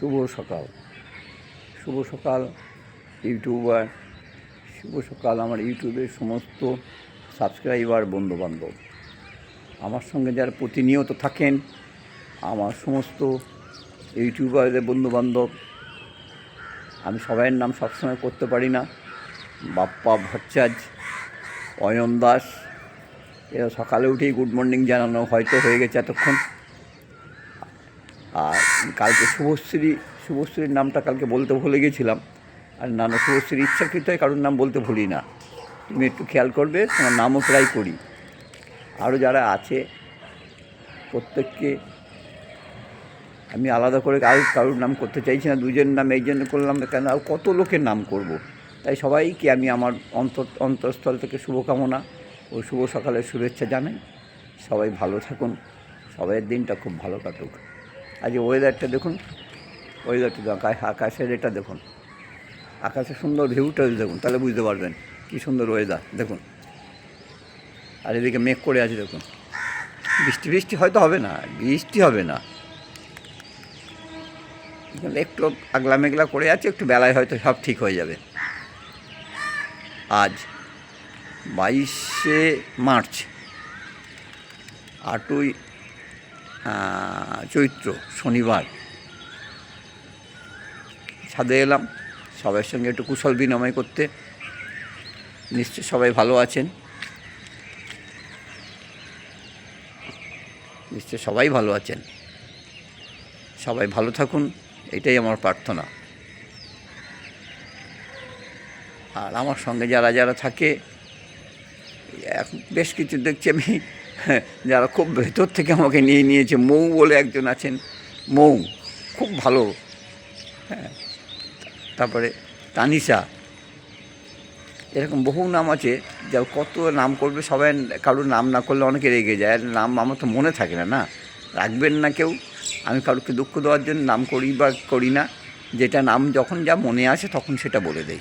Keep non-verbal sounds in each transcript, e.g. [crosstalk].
শুভ সকাল। শুভ সকাল, ইউটিউবার। শুভ সকাল, আমার ইউটিউবের সমস্ত সাবস্ক্রাইবার, বন্ধুবান্ধব। আমার সঙ্গে যারা প্রতিনিয়ত থাকেন, আমার সমস্ত ইউটিউবারদের বন্ধুবান্ধব, আমি সবাইয়ের নাম সবসময় করতে পারি না। বাপ্পা ভট্টাচার্য, অয়ন দাস, এরা সকালে উঠেই গুড মর্নিং জানানো হয়তো হয়ে গেছে এতক্ষণ। আর কালকে শুভশ্রী, শুভশ্রীর নামটা কালকে বলতে ভুলে গেছিলাম। আর নানা শুভশ্রীর ইচ্ছাকৃত হয়, কারোর নাম বলতে ভুলি না। তুমি একটু খেয়াল করবে, তোমার নামও প্রায় করি। আরও যারা আছে, প্রত্যেককে আমি আলাদা করে আর কারোর নাম করতে চাইছি না দুজনের নাম এই জন্য করলাম কেন, আর কত লোকের নাম করব। তাই সবাইকে আমি আমার অন্তর, অন্তঃস্থল থেকে শুভকামনা ও শুভ সকালের শুভেচ্ছা জানাই। সবাই ভালো থাকুন, সবাইয়ের দিনটা খুব ভালো কাটুক। আজ ওয়েদারটা দেখুন ওয়েদারটা দেখুন, আকাশ- আকাশের এটা দেখুন। আকাশের সুন্দর ভিউটা দেখুন, তাহলে বুঝতে পারবেন কী সুন্দর ওয়েদার দেখুন। আর এদিকে মেঘ করে আছে, দেখুন। বৃষ্টি বৃষ্টি হয়তো হবে না, বৃষ্টি হবে না। একটু আগলা মেঘলা করে আছে, একটু বেলায় হয়তো সব ঠিক হয়ে যাবে। আজ বাইশে মার্চ, আটই চৈত্র, শনিবার। ছাদে এলাম সবার সঙ্গে একটু কুশল বিনিময় করতে। নিশ্চয় সবাই ভালো আছেন। নিশ্চয় সবাই ভালো আছেন। সবাই ভালো থাকুন, এটাই আমার প্রার্থনা। আর আমার সঙ্গে যারা যারা থাকে বেশ কিছু দেখছি আমি [laughs] যারা খুব ভেতর থেকে আমাকে নিয়ে নিয়েছে, মৌ বলে একজন আছেন, মৌ, খুব ভালো। হ্যাঁ তারপরে তানিসা এরকম বহু নাম আছে যা কত নাম করবে, সবাই কারোর নাম না করলে অনেকে রেগে যায়। আর নাম আমার তো মনে থাকে না না? রাখবেন না কেউ। আমি কারোকে দুঃখ দেওয়ার জন্য নাম করি বা করি না। যেটা নাম যখন যা মনে আসে, তখন সেটা বলে দেই।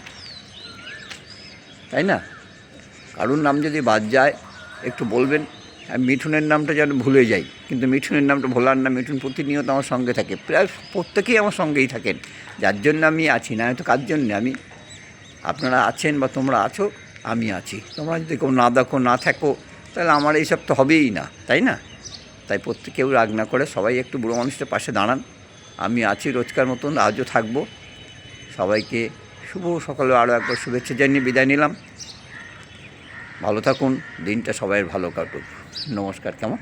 তাই না? কারোর নাম যদি বাদ যায়, একটু বলবেন। মিঠুনের নামটা যেন ভুলে যাই। কিন্তু মিঠুনের নামটা ভোলার না, মিঠুন প্রতিনিয়ত আমার সঙ্গে থাকে। প্রায় প্রত্যেকেই আমার সঙ্গেই থাকেন। যার জন্য আমি আছি, না হয়তো কার জন্যে? আমি, আপনারা আছেন বা তোমরা আছো, আমি আছি। তোমরা যদি কেউ না দেখো, না থাকো, তাহলে আমার এইসব তো হবেই না, তাই না? তাই প্রত্যেকেও রাগ না করে, সবাই একটু বুড়ো মানুষের পাশে দাঁড়ান। আমি আছি রোজকার মতন, আজও থাকব। সবাইকে শুভ সকালে আরও একবার শুভেচ্ছা জানিয়ে বিদায় নিলাম। ভালো থাকুন, দিনটা সবাই ভালো কাটুক। নমস্কার কেমন?